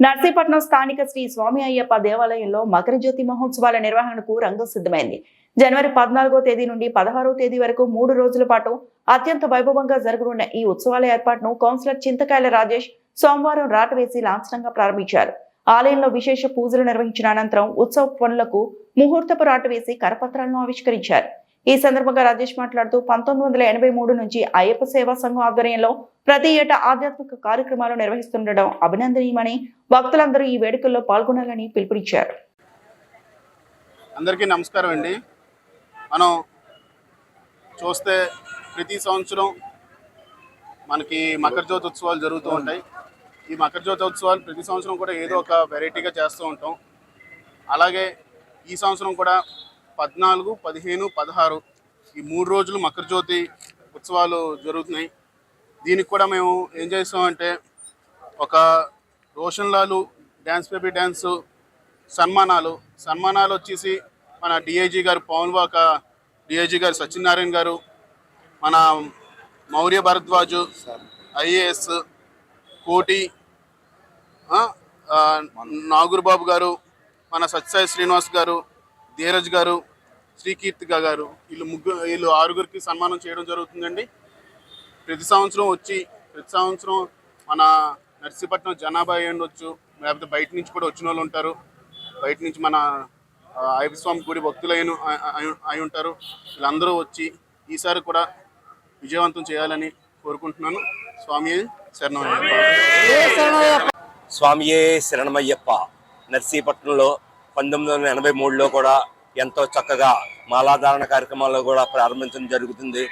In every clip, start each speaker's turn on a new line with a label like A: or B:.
A: నర్సీపట్నం స్థానిక శ్రీ స్వామి అయ్యప్ప దేవాలయంలో మకర జ్యోతి మహోత్సవాల నిర్వహణకు రంగం సిద్ధమైంది జనవరి పద్నాలుగో తేదీ నుండి పదహారో తేదీ వరకు మూడు రోజుల పాటు అత్యంత వైభవంగా జరగనున్న ఈ ఉత్సవాల ఏర్పాటును కౌన్సిలర్ చింతకాయల రాజేష్ సోమవారం రాటవేసి లాంఛనంగా ప్రారంభించారు. ఆలయంలో విశేష పూజలు నిర్వహించిన అనంతరం ఉత్సవ పనులకు ముహూర్తపు రాట వేసి కరపత్రాలను ఆవిష్కరించారు. ఈ సందర్భంగా రాజేష్ మాట్లాడుతూ పంతొమ్మిది వందల ఎనభై మూడు నుంచి అయ్యప్ప సేవా సంఘం ఆధ్వర్యంలో ప్రతి ఏటా ఆధ్యాత్మిక కార్యక్రమాలు నిర్వహిస్తుండడం అభినందనీయమని భక్తులందరూ ఈ వేడుకల్లో పాల్గొనాలని పిలుపునిచ్చారు.
B: అందరికీ నమస్కారం అండి. మనం చూస్తే ప్రతి సంవత్సరం మనకి మకర జ్యోతి ఉత్సవాలు జరుగుతూ ఉంటాయి. ఈ మకర జ్యోతి ఉత్సవాలు ప్రతి సంవత్సరం కూడా ఏదో ఒక వెరైటీగా చేస్తూ ఉంటాం. అలాగే ఈ సంవత్సరం కూడా పద్నాలుగు పదిహేను పదహారు ఈ మూడు రోజులు మకర జ్యోతి ఉత్సవాలు జరుగుతున్నాయి. దీనికి కూడా మేము ఏం చేస్తామంటే ఒక Roshan Lalu dance baby dance సన్మానాలు. సన్మానాలు వచ్చేసి మన డిఐజీ గారు పవన్ వాక డిఐజీ గారు సత్యనారాయణ గారు మన మౌర్య భరద్వాజు ఐఏఎస్ కోటి ఆ, బాబు గారు మన సత్యసాయి శ్రీనివాస్ గారు ధీరజ్ గారు శ్రీకీర్తిక గారు వీళ్ళు ముగ్గురు వీళ్ళు ఆరుగురికి సన్మానం చేయడం జరుగుతుందండి. ప్రతి సంవత్సరం వచ్చి ప్రతి సంవత్సరం మన నర్సీపట్నం జనాభా అయి ఉండొచ్చు లేకపోతే బయట నుంచి కూడా వచ్చిన వాళ్ళు ఉంటారు. బయట నుంచి మన ఆ, స్వామి గుడి భక్తులు అయిన అయి- ఉంటారు. వీళ్ళందరూ వచ్చి ఈసారి కూడా విజయవంతం చేయాలని కోరుకుంటున్నాను. స్వామి శరణమయ్యప్ప.
C: స్వామియే శరణమయ్యప్ప. నర్సీపట్నంలో పంతొమ్మిది వందల ఎనభై మూడులో కూడా ఎంతో చక్కగా మాలాధారణ కార్యక్రమాలు కూడా ప్రారంభించడం జరుగుతుంది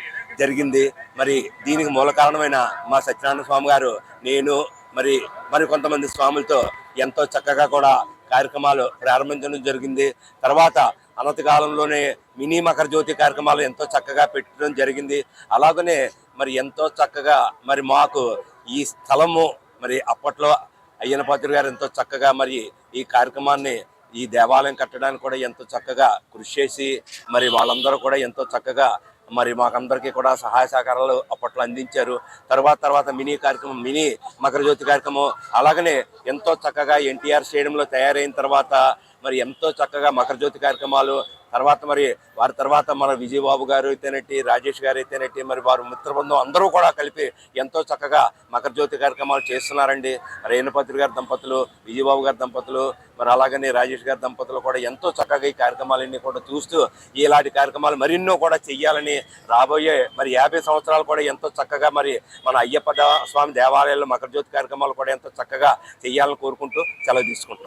C: జరిగింది. మరి దీనికి మూల కారణమైన మా సత్యనారాయణ స్వామి గారు నేను మరి మరి కొంతమంది స్వాములతో ఎంతో చక్కగా కూడా కార్యక్రమాలు ప్రారంభించడం జరిగింది. తర్వాత అనతకాలంలోనే మినీ మకర జ్యోతి కార్యక్రమాలు ఎంతో చక్కగా పెట్టడం జరిగింది. అలాగనే మరి ఎంతో చక్కగా మరి మాకు ఈ స్థలము మరి అప్పట్లో అయ్యన గారు ఎంతో చక్కగా మరి ఈ కార్యక్రమాన్ని ఈ దేవాలయం కట్టడానికి కూడా ఎంతో చక్కగా కృషి చేసి మరి వాళ్ళందరూ కూడా ఎంతో చక్కగా మరి మాకందరికీ కూడా సహాయ సహకారాలు అప్పట్లో అందించారు. తర్వాత తర్వాత మినీ కార్యక్రమం మినీ మకరజ్యోతి కార్యక్రమం అలాగనే ఎంతో చక్కగా ఎన్టీఆర్ స్టేడియంలో తయారైన తర్వాత మరి ఎంతో చక్కగా మకర జ్యోతి కార్యక్రమాలు తర్వాత మరి వారి తర్వాత మన విజయబాబు గారు అయితేనట్టి రాజేష్ గారు అయితేనట్టి మరి వారు మిత్రబృందం అందరూ కూడా కలిపి ఎంతో చక్కగా మకర జ్యోతి కార్యక్రమాలు చేస్తున్నారండి. రేణుపత్రి గారి దంపతులు విజయబాబు గారి దంపతులు మరి అలాగనే రాజేష్ గారి దంపతులు కూడా ఎంతో చక్కగా ఈ కార్యక్రమాలన్నీ కూడా చూస్తూ ఇలాంటి కార్యక్రమాలు మరెన్నో కూడా చెయ్యాలని రాబోయే మరి యాభై సంవత్సరాలు కూడా ఎంతో చక్కగా మరి మన అయ్యప్ప స్వామి దేవాలయాల్లో మకర జ్యోతి కార్యక్రమాలు కూడా ఎంతో చక్కగా చెయ్యాలని కోరుకుంటూ సెలవు తీసుకుంటున్నాం.